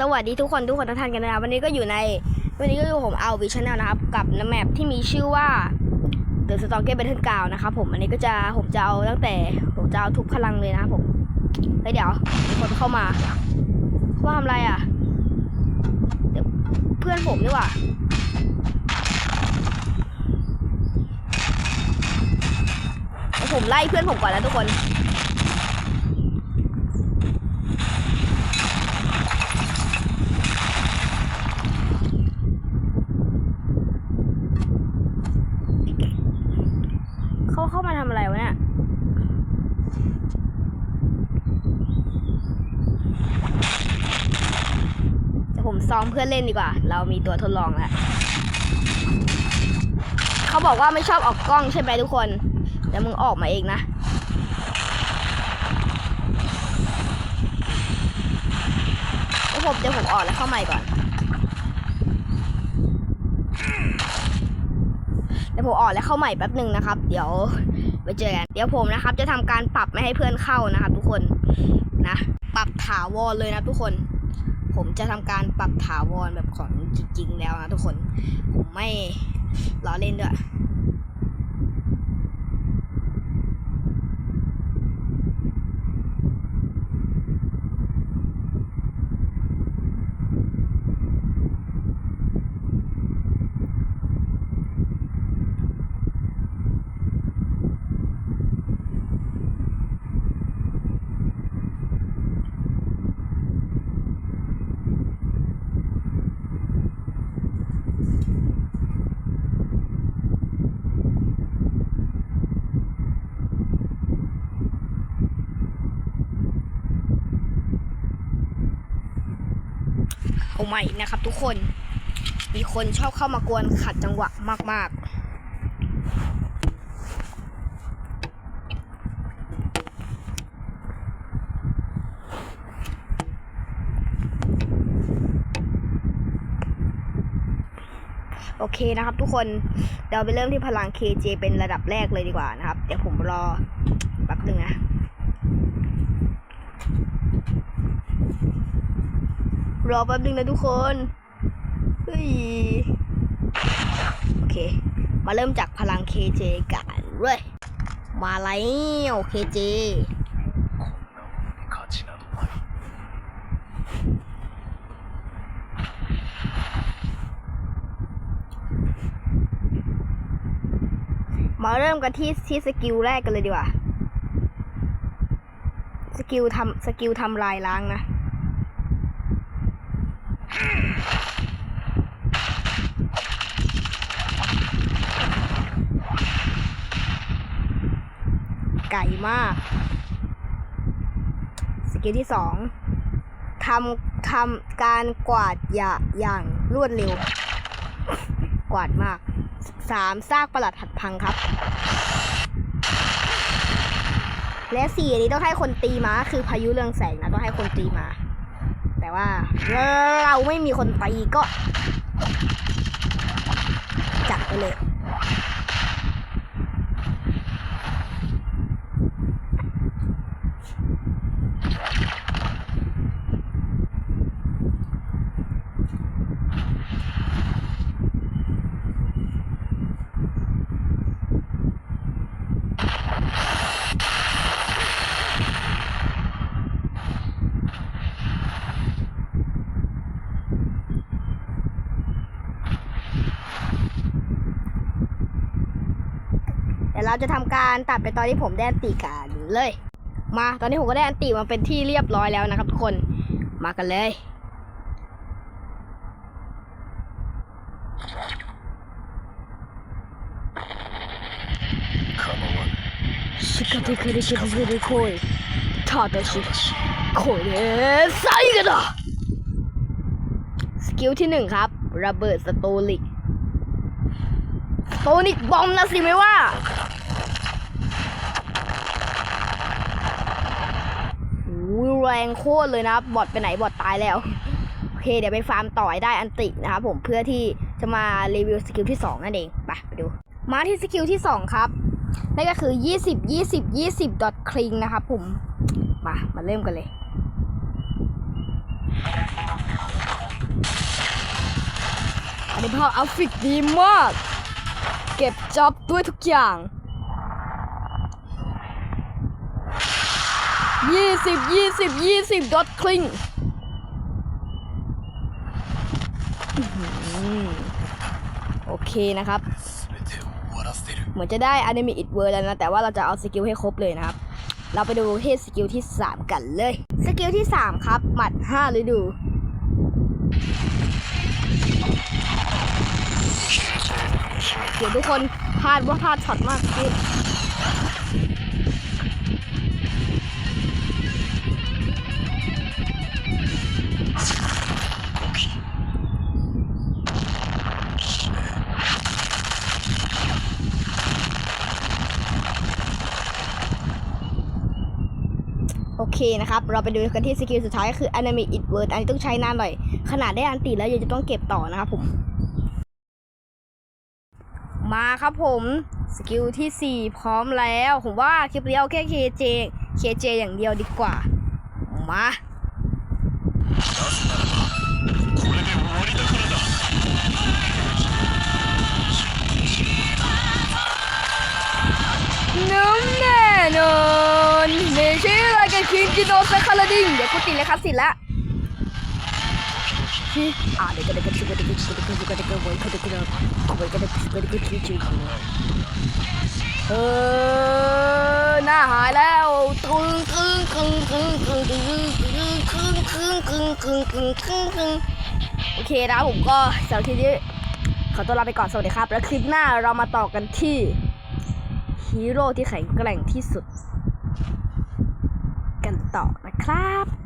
สวัสดีทุกคนทุกคนทุกท่านกันนะครับวันนี้ก็อยู่ในวันนี้ก็อยู่ผมเอาวิชแนลนะครับ กับน้ำแมปที่มีชื่อว่า The s t o r g a t e Battle g r o u n d นะครับผมอันนี้ก็จะผมจะเอาตั้งแต่ผมจะเอาทุกพลังเลยนะครับผมเฮ้ยเดี๋ยวคนเข้ามาเข้ามาทำอะไรอะเดี๋ยวเพื่อนผมนี่หว่าผมไล่เพื่อนผมก่อนนะทุกคน เขาเข้ามาทำอะไรวะเนี่ย เดี๋ยวผม ซ้อมเพื่อเล่นดีกว่า เรามีตัวทดลองแล้วเขาบอกว่าไม่ชอบออกกล้องใช่ไหมทุกคนเดี๋ยวมึงออกมาเองนะเดี๋ยวผมเดี๋ยวผมออกแล้วเข้าใหม่ก่อนเดี๋ยวผมออกแล้วเข้าใหม่แป๊บหนึ่งนะครับ เดี๋ยวไปเจอกันเดี๋ยวผมนะครับ จะทำการปรับไม่ให้เพื่อนเข้านะครับ ทุกคนนะ ปรับถาวรเลยนะทุกคน ผมจะทำการปรับถาวรแบบของจริงๆแล้วนะทุกคน ผมไม่ล้อเล่นด้วย เอาใหม่นะครับ ทุกคน มีคนชอบเข้ามากวนขัดจังหวะมาก ๆโอเคนะครับทุกคนเดี๋ยวไปเริ่มที่พลัง KJ เป็นระดับแรกเลยดีกว่านะครับ เดี๋ยวผมรอแป๊บหนึ่งนะ รอแป๊บหนึ่งนะทุกคน เฮ้ย โอเค มาเริ่มจากพลัง KJ กันเว้ย มาไล้ว KJ มาเริ่มกันที่ที่สกิลแรกกันเลยดีกว่า สกิลทำสกิลทำลายล้างนะ ไก่มาก สกิลที่สองทำทำการกวาดอย่าอย่างรวดเร็ว กวาดมากสามซากประหลัดหัดพังครับ และสี่นนี้ต้องให้คนตีมาคือพายุเรืองแสงนะต้องให้คนตีมา แต่ว่าเราไม่มีคนตีก็ จัดไปเลย เดี๋ยวเราจะทำการตัดไปตอนที่ผมได้อันติกันเลย มาตอนนี้ผมก็ได้อันติมาเป็นที่เรียบร้อยแล้วนะครับทุกคน มากันเลย 構わぬしかてくれけずる来い。ただし、ただしこれ、最後だสกิลที่หนึ่งครับ ระเบิดสโตลิก สโตนิกบอมนะสิไม่ว่า แรงโคตรเลยนะบอดไปไหนบอดตายแล้ว โอเค เดี๋ยวไปฟาร์มต่อยได้อันตินะครับผมเพื่อที่จะมารีวิวสกิลที่ 2 นั่นเองไปไปดู มาที่สกิลที่ 2 ครับนั่นก็คือ 20 20 20ดอทคลิงนะครับผม มา มาเริ่มกันเลย อันนี้พ่อเอาฟิกดีมาก เก็บจ็อบด้วยทุกอย่าง ยี่สิบยี่สิบยี่สิบดอทคลิงโอเคนะครับ เหมือนจะได้อันนี้มีอิดเวอร์แล้วนะ แต่ว่าเราจะเอาสกิลให้ครบเลยนะครับ เราไปดูที่สกิลที่ 3 กันเลย สกิลที่ 3 ครับ หมัด5ฤดูเดี๋ยวทุกคนพลาดว่าพลาดช็อตมากที่ เคนะครับ เราไปดูกันที่สกิลสุดท้ายก็คือ Anime It Word อันนี้ต้องใช้นานหน่อย ขนาดได้อันติแล้วยังจะต้องเก็บต่อนะครับผม มาครับผม สกิลที่ 4 พร้อมแล้ว ผมว่าคลิปนี้เอาแค่ KJ KJ อย่างเดียวดีกว่า มา คิงกินโนเซคาลาดิงเดี๋ยวกูติดเลยครับสิละอ่าเดี๋ยวก็เดี๋ยวก็เดี๋ยวก็เดี๋ยวก็เดี๋ยวก็เดี๋ยวก็เดี๋ยวก็เดี๋ยวก็เดี๋ยก็เดี๋ยวก็เดี๋ยวก็เดี๋ยก็เดี๋ยวก็เดี๋ยวก็เดี๋ยวก็เดี๋ยวเออหน้าหายแล้วตึงตึงตึงตึงตึงตึงตึงตึงตึงตึงตึงตึงตึงตึงโอเคนะผมก็สำหรับคลิปนี้ขอตัวลาไปก่อนสวัสดีครับ แล้วคลิปหน้าเรามาต่อกันที่ฮีโร่ที่แข็งแกร่งที่สุด ต่อนะครับ